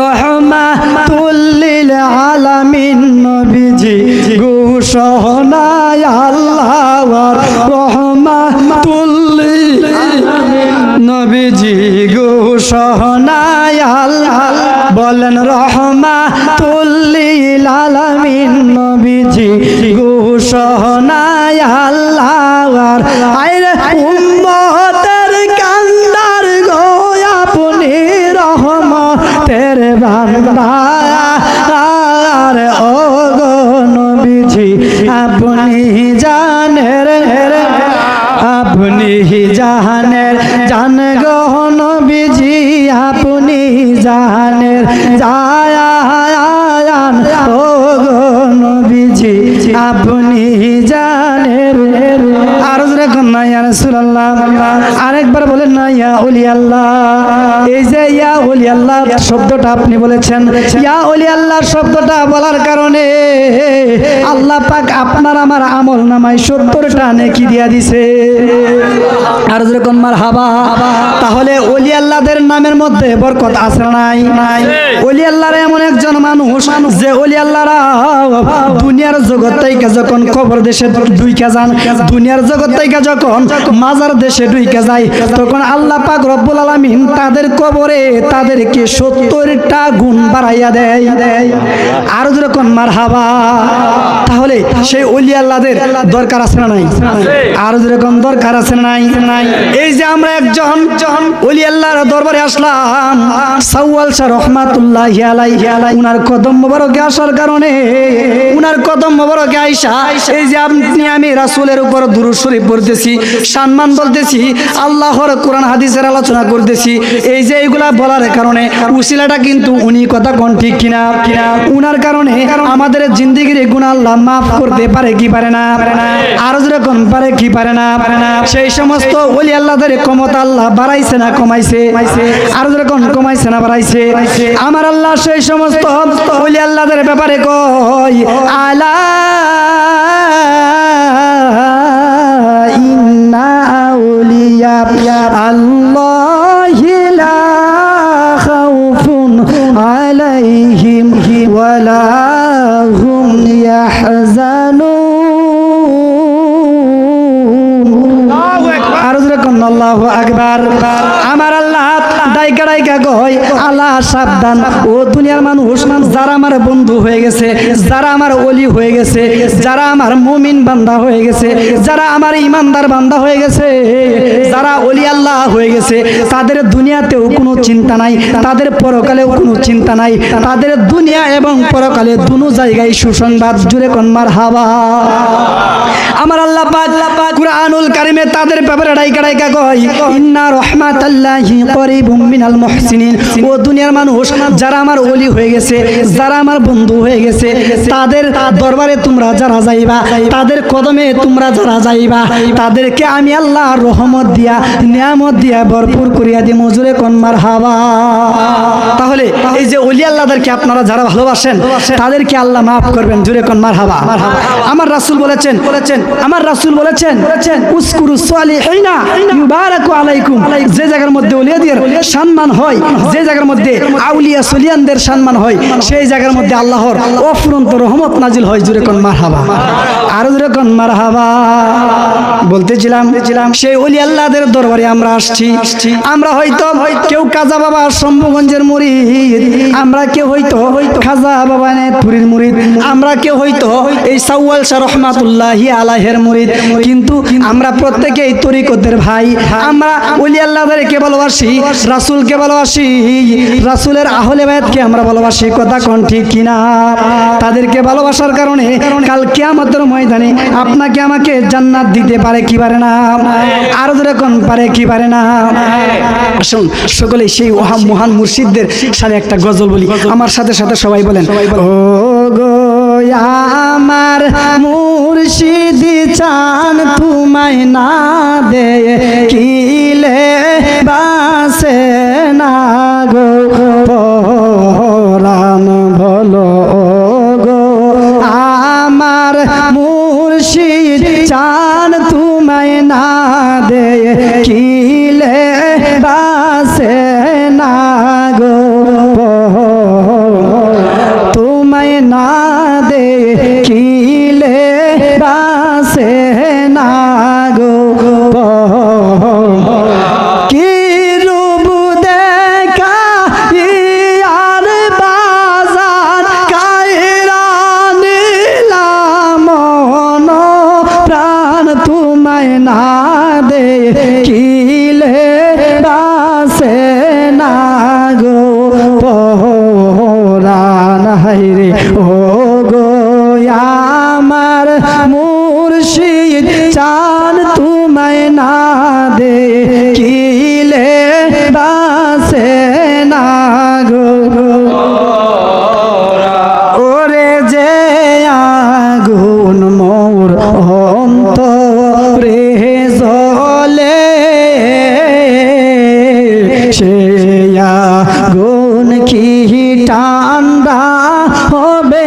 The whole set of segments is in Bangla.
রহমাতুল্লিল আলামিন নবীজি, ঘোষণায় আল্লাহর রহমাতুল্লিল নবীজি, ঘোষণায় আল্লাহ বলেন, রহমাতুল্লিল আলামিন নবীজি, ঘোষণায় আল্লাহর বান্দার ও গো আপনি জানের আপনি জাহানের জান গো নবীজি, আপনি জাহানের জায়ান ও গো আপনি জানের আর যখন না, ইয়া রাসূলুল্লাহ আরেকবার বলেন না, ইয়া আল্লাহ এই যে ওলি আল্লাহ শব্দটা আপনি বলেছেন। ইয়া ওলি আল্লাহ শব্দটা বলার কারণে আল্লাহ পাক আপনার আমার আমল নামায় সত্তরটা নেকি দিয়া দিছে। আর যেরকম মার হাবা তাহলে ওলি আল্লাহদের নামের মধ্যে বরকত আছে নাই নাই? ওলি আল্লাহর এমন একজন মানুষ যে ওলি আল্লাহরা দুনিয়ার জগৎ থেকে যখন কবর দেশে দুইকা যান দুনিয়ার জগৎ থেকে যখন মাজার দেশে ঢুইকা যায় তখন আল্লাহ পাক রব্বুল আলামিন তাদের কবরে তাদেরকে সত্তরটা গুণ বাড়াইয়া দেয়। আর যখন মার হাবা তাহলে সেই ওলি আল্লাহদের দরকার আছে না নাই? আর যেরকম দরকার আছে না নাই? এই যে আমরা একজন দরবারে আসলাম সাউয়াল শাহ রহমাতুল্লাহ আলাই উনার কদম মোবারকে আসার কারণে, উনার কদম মোবারকে আইসা, এই যে আপনি, আমি রাসূলের উপর দুরূদ শরীফ পড়তেছি, সম্মান বলতেছি, আল্লাহর কোরআন হাদিসের আলোচনা করতেছি, এই যে এইগুলা বলার কারণে উসিলাটা কিন্তু উনি কথা কোন ঠিক কিনা? কিনা উনার কারণে আমাদের জিন্দিগির গুণ আল্লাহ মাফ করতে পারে কি পারে না? আরও যেরকম পারে কি পারে না? পারে না সেই সমস্ত ওলি আল্লাহদের ক্ষমতা আল্লাহ বাড়াইছে না কমাইছে? আরও যেরকম কমাইছে না বাড়াইছে? আমার আল্লাহ সেই সমস্ত ওলি আল্লাহদের ব্যাপারে কই আলা ইন্না আউলিয়া আল্লাহি খাউফুন আলাইহিম ওয়ালা হুম ইয়াহজানুন আর যেরকম আল্লাহু আকবার আমার আল্লাহ কয় আল্লাহ সাবধান। ও দুনিয়ার মানুষ, যারা আমার বন্ধু হয়ে গেছে, যারা আমার ওলি হয়ে গেছে, যারা আমার বান্দা হয়ে গেছে, যারা আমার ইমানদার বান্দা হয়ে গেছে, যারা ওলি আল্লাহ হয়ে গেছে, তাদের দুনিয়াতেও কোনো চিন্তা নাই, তাদের পরকালেও কোনো চিন্তা নাই, তাদের দুনিয়া এবং পরকালে দুনো জায়গায় সুসংবাদ, জুড়ে কনমার হাওয়া। আমার আল্লাহ কুরআনুল কারিমে তাদের ব্যাপারে ডাইকা ডাইকা কয়, ইন্না করিবুম মিনাল মুহসিনিন ও দুনিয়ার মানুষ যারা আমার ওলি হয়ে গেছে যারা আমার বন্ধু হয়ে গেছে তাদের দরবারে তোমরা যারা যাইবা তাদের কদমে তোমরা যারা যাইবা তাদেরকে আমি আল্লাহ রহমত দিয়া নিয়ামত দিয়া ভরপুর করিয়া দি মজুরে কনমার হাওয়া তাহলে এই যে ওলি আল্লাহদেরকে আপনারা যারা ভালোবাসেন তাদেরকে আল্লাহ মাফ করবেন। জুরে কনমার হাওয়া আমার রাসূল বলেছেন বলেছেন আমার রাসুল বলেছেন বলেছেন। উসকুরু সালিহিনা ইউবারাকু আলাইকুম। যে জায়গার মধ্যে ওলিয়াদের সম্মান হয়, যে জায়গার মধ্যে আউলিয়া সলিয়ানদের সম্মান হয়, সেই জায়গার মধ্যে আল্লাহর অফুরন্ত রহমত নাজিল হয়। জুরে কোন, মারহাবা। আরও জুরে কোন, মারহাবা। বলতেছিলাম, সেই ওলি আল্লাহদের দরবারে আমরা আসছি। আমরা হয়তো কেউ কাজা বাবা শম্ভুগঞ্জের মুরিদ, আমরা কেউ হয়তো খাজা বাবা নেতপুরীর মুরিদ, আমরা কেউ হয়তো এই সাউয়াল শাহ রহমাতুল্লাহি আলাহের মুরিদ। কিন্তু আমরা প্রত্যেকেই তরিকতের ভাই। আমরা ওলি আল্লাহদেরকে ভালোবাসি, রাসূলকে ভালোবাসি। রাসূলের আহলে বায়াতকে আমরা ভালোবাসি কথা কোন ঠিক কিনা? তাদেরকে ভালোবাসার কারণে কাল কিয়ামতের ময়দানে আপনাকে আমাকে জান্নাত দিতে পারে কি পারে না? আর যেরকম পারে কি পারে না? আসুন সকলে সেই ওহা মহান মুর্শিদদের সাথে একটা গজল বলি। আমার সাথে সাথে সবাই বলেন ও গো আমার মুর্শিদ চান তোমায় না দে বাসে না হাইরে ও গো আমার মুর্শিদ চান তোমায় না দে। কিলে বাসে না গো? ওরে যে আগুন মোর অন্তরে জলে সে আগুন কি ঠান্ডা হবে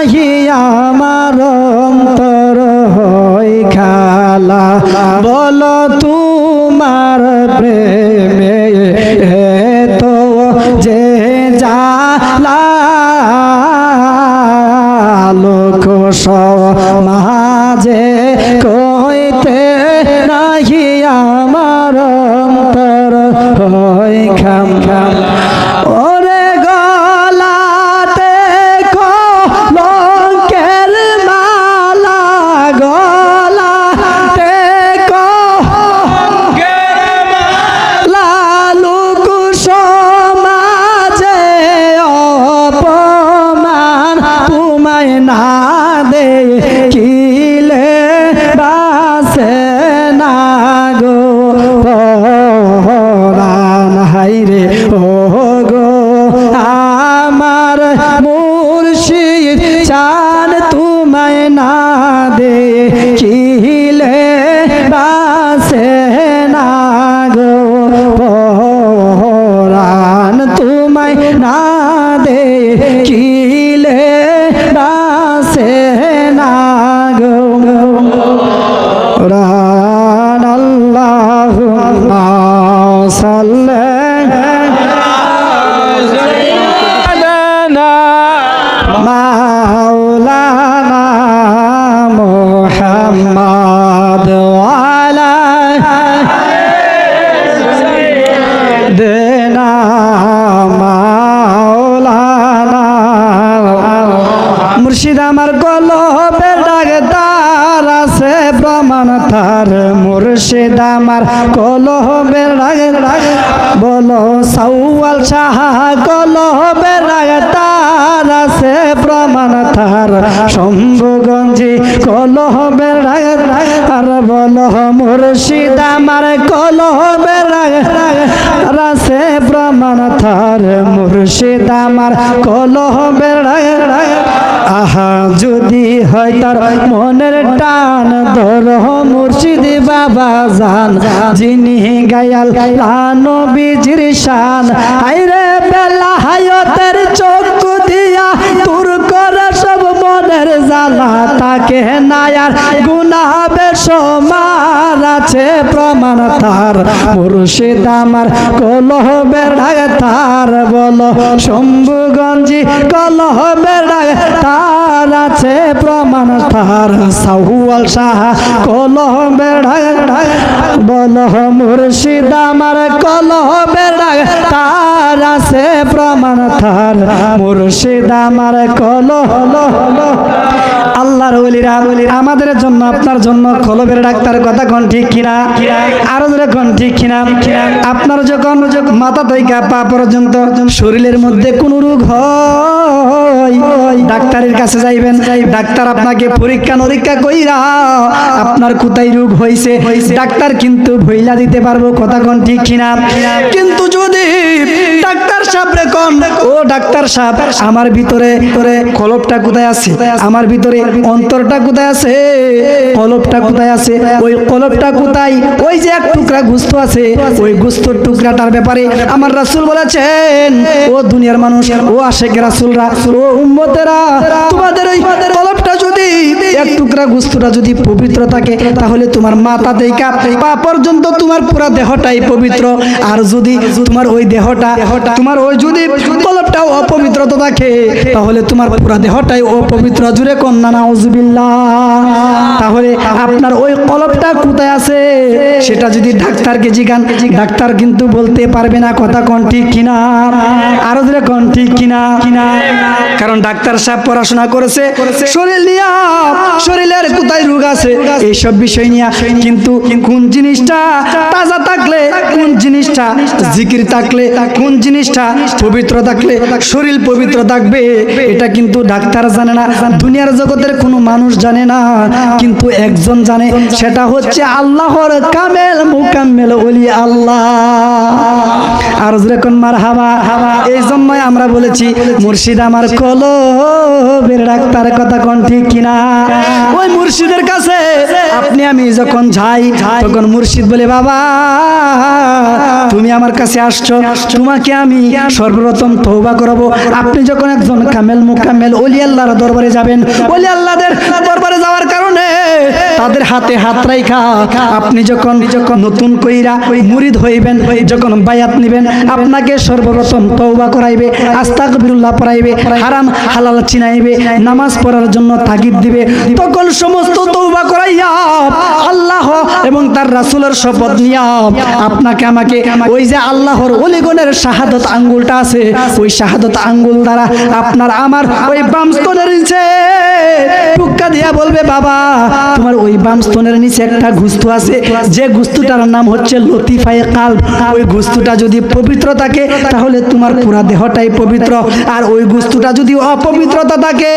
নাহি আমার মুর্শিদ আমার গলবে ডাক তার আছে প্রমাণ তার মুর্শিদ আমার কলবে ডাক বলো সাউয়াল তার আছে তার শম্ভুগঞ্জি ডাক ডাক আর বলো মুর্শিদ আমার ডাক ডাক রাসে প্রমাণ তার মুর্শিদ আমার ডাক ডাক আহা, যদি হয় তার মনের টান ধর মুর্শিদ বাবা জান, যিনি গায়াল লানো বিজির শান। আইরে বেলা হায়তের চোখ দিয়া তোর করে জ্বালা তাকে নায়ার গুনা বেসমার আছে, প্রমাণ তার। মুর্শিদ আমার কলহ বেড়ায় তার বল, শম্ভুগঞ্জি কলহ বেড়ায় তার আছে, প্রমাণ তার। সাহুয়াল শাহ কলহ বেড়ায় বল, মুর্শিদ আমার কলহ বেড়ায় তার আছে, প্রমাণ তার। মুর্শিদ আমার কলহ আল্লাহ আল্লাহর ওলিরা, আমাদের জন্য, আপনার জন্য কলবের ডাক্তার কথা কোন ঠিক কিনা? আরও ধরে কোন ঠিক কিনা? আপনার যখন মাথা থেকে পা পর্যন্ত শরীরের মধ্যে কোন রোগ হয়, ডাক্তারের কাছে যাইবেন। ডাক্তার আপনাকে পরীক্ষা নিরীক্ষা কইরা আপনার কোথায় রোগ হয়েছে ডাক্তার কিন্তু ভইলা দিতে পারব কথা কোন ঠিক কিনা? কিন্তু যদি ডাক্তার সাহেব রে কোন, ও ডাক্তার সাহেব, আমার ভিতরে কলপটা কোথায় আছে? আমার ভিতরে অন্তরটা কোথায় আছে? কলপটা কোথায় আছে? ওই কলপটা কোথায়? ওই যে এক টুকরা গুস্ত আছে, ওই গুস্তর টুকরাটার ব্যাপারে আমার রাসুল বলেছেন, ও দুনিয়ার মানুষ, ও আশেখ রাসুলরা, ও উম্মতেরা, তোমাদের ওই কলপটা যদি এক টুকরা গুস্তটা যদি পবিত্র থাকে তাহলে তোমার মাথা থেকে পা পর্যন্ত তোমার পুরো দেহটাই পবিত্র। আর যদি তোমার ওই দেহটা তোমার ওই যদি অপবিত্রতা থাকে তাহলে তোমার পুরো দেহটাই অপবিত্র। জুড়ে কন্যা তাহলে আপনার ওই কলপটা কোথায় আছে? সেটা যদি ডাক্তারকে জিগান ডাক্তার কিন্তু বলতে পারবে না কথা কোন ঠিক কিনা। আরও কোন ঠিক কিনা। কিনা কারণ ডাক্তার সাহেব পড়াশোনা করেছে শরীরের কোথায় রোগ আছে? এইসব বিষয় নিয়ে কিন্তু কোন জিনিসটা তাজা থাকলে, কোন জিনিসটা জিকির থাকলে, কোন জিনিসটা পবিত্র থাকলে, শরীর পবিত্র থাকবে, এটা কিন্তু ডাক্তার জানে না। দুনিয়ার জগতের কোনো মানুষ জানে না, কিন্তু একজন জানে, সেটা হচ্ছে আল্লাহর কামেল, মুকাম্মেল ওলি আল্লাহ। আর যেরকম মার হাবা হাবা এই জন্যই আমরা বলেছি, মুর্শিদ আমার কলবের ডাক্তার, কথা কোন। ঠিক কিনা? ওই মুর্শিদের কাছে। আপনি আমি যখন যাই তখন মুর্শিদ বলে বাবা তুমি আমার কাছে আসছো। তোমাকে আমি সর্বপ্রথম তৌবা করাবো। আপনি যখন একজন কামেল মুকামেল অলি আল্লাহর দরবারে যাবেন। অলি আল্লাহদের দরবারে যাওয়ার কারণে তাদের হাতে হাত রাইখা। আপনি যখন যখন নতুন কইরা মুরিদ হইবেন, যখন বায়াত নিবেন, আপনাকে সর্বপ্রথম তৌবা করাইবে, আস্তাগফিরুল্লাহ পড়াইবে, হারাম, হালাল চিনাইবে, নামাজ পড়ার জন্য তাগিদ দিবে। তখন সমস্ত তৌবা করাইয়া আল্লাহ এবং তার রাসূলের শপথ নিয়া আপনাকে আমাকে ওই যে আল্লাহর অলিগণের শাহাদত আঙ্গুলটা আছে, ওই শাহাদত আঙ্গুল দ্বারা আপনার আমার ওই বাম স্তনের নিচে দিয়া বলবে, বাবা তোমার ওই বাম স্তনের নিচে একটা গুস্তু আছে। যে গুস্তুটার নাম হচ্ছে লতিফায়ে কাল ওই গুস্তুটা যদি পবিত্র থাকে, তাহলে তোমার পুরা দেহটাই পবিত্র। আর ওই গুস্তুটা যদি অপবিত্রতা থাকে,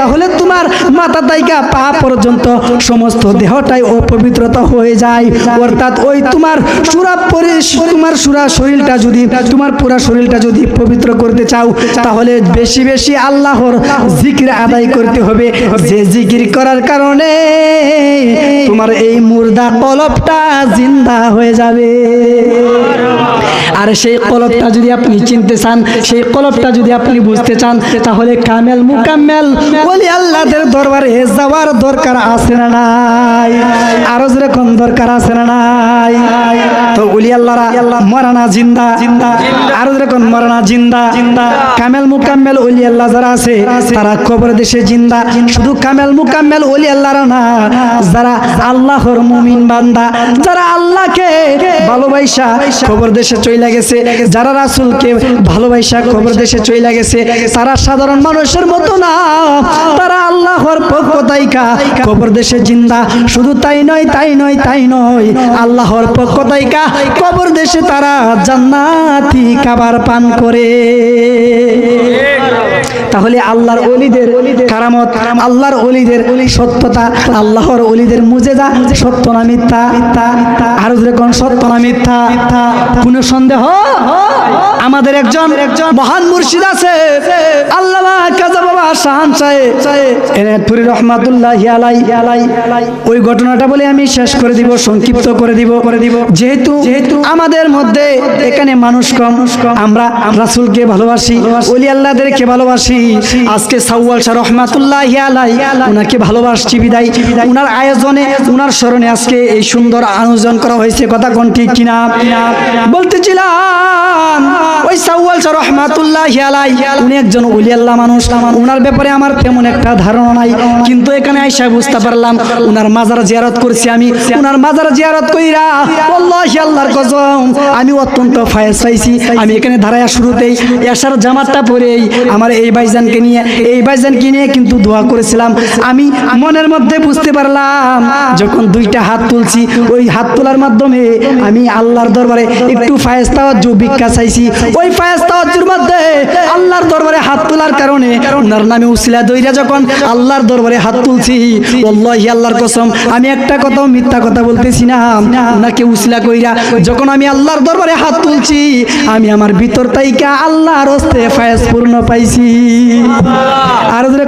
তাহলে তোমার মাথা তাইকা পা পর্যন্ত সমস্ত দেহটাই অপবিত্রতা হয়ে যায়। অর্থাৎ ওই তোমার সুরা তোমার সুরা শরীরটা যদি তোমার পুরা শরীরটা যদি পবিত্র করতে চাও, তাহলে বেশি বেশি আল্লাহর জিকির আদায় করতে হবে। যে জিকির করার কারণে তোমার এই মুর্দা কলপটা জিন্দা হয়ে যাবে। আর সেই কলপটা যদি আপনি চিনতে চান, সেই কলপটা যদি আপনি বুঝতে চান, তাহলে কামেল মুকাম্মেল বলি আল্লাহদের দরবারে যাওয়ার দরকার আছে না নাই? আরও যেরকম দরকার আছে না নাই? তো উলি আল্লাহরা মরানা জিন্দা জিন্দা আরও যেরকম মরানা জিন্দা জিন্দা, কামেল মুকাম্মেল ওলি আল্লাহ যারা আছে, তারা কবর দেশে জিন্দা। শুধু কামেল মুকাম্মেল ওলি আল্লাহরা না যারা আল্লাহর মুমিন বান্দা, যারা আল্লাহকে ভালোবাসা কবর দেশে চইলা গেছে, যারা রাসূলকে ভালোবাসা কবর দেশে চইলা গেছে, তারা সাধারণ মানুষের মতো না, তারা আল্লাহর পক্ষ তাইকা কবর দেশে জিন্দা। শুধু তাই নয় তাই নয় তাই নয়, আল্লাহর পক্ষ তাইকা কবর দেশে তারা জান্নাতি খাবার পান করে। তাহলে আল্লাহর অলিদের কারামত আল্লাহর অলিদের সত্যতা আল্লাহর অলিদের মুজেজা সত্য না মিথ্যা আর কোন সত্য না মিথ্যা কোনো সন্দেহ? আমাদের একজন একজন মহান মুর্শিদ আছে আল্লামা কাজা বাবা শাহান সাহেব। রহমাতুল্লাহ আলাই আলাই ওই ঘটনাটা বলে আমি শেষ করে দিব সংক্ষিপ্ত করে দিব। করে দিব। যেহেতু যেহেতু আমাদের মধ্যে এখানে মানুষ কম আমরা রাসূলকে ভালোবাসি ওলি আল্লাহদেরকে ভালোবাসি। আজকে সাউয়াল শাহ রহমাতুল্লাহ আলাই ওনাকে ভালোবাসছি, বিদায়। উনার আয়োজনে, উনার স্মরণে আজকে এই সুন্দর আয়োজন করা হয়েছে। কথা কোন ঠিক কিনা? বলতেছিলাম, ওই সাউয়াল শাহ রহমাতুল্লাহ আলাই উনি একজন ওলি আল্লাহ মানুষ। উনার ব্যাপারে আমার তেমন একটা ধারণা নাই। কিন্তু এখানে আইসা বুঝতে পারলাম ওনার মাজার জিয়ারত করছি আমি। উনার মাজার জিয়ারত কইরা, আল্লাহি আল্লাহর কসম, আমি অত্যন্ত ফায়েজ পাইছি। আমি এখানে দাঁড়ায়া শুরুতেই এশার জামাতটা পরেই আমার এই ভাই ভাইজানকে নিয়ে, এই ভাইজানকে নিয়ে কিন্তু দোয়া করেছিলাম। আমি মনের মধ্যে বুঝতে পারলাম, যখন দুইটা হাত তুলছি, ওই হাত তোলার মাধ্যমে আমি আল্লাহর দরবারে একটু ফায়েজ তাওয়াজ্জু ভিক্ষা চাইছি। ওই ফায়েজ তাওয়াজ্জুর মধ্যে আল্লাহর দরবারে হাত তোলার কারণে ওনার নামে উসিলা দইরা যখন আল্লাহর দরবারে হাত তুলছি আল্লাহি আল্লাহর কসম, আমি একটা কথাও মিথ্যা কথা বলতেছি না। ওনাকে উসিলা কইরা যখন আমি আল্লাহর দরবারে হাত তুলছি, আমি আমার ভিতর তাইকা আল্লাহর হস্তে ফায়েজ পূর্ণ পাইছি। আর যদি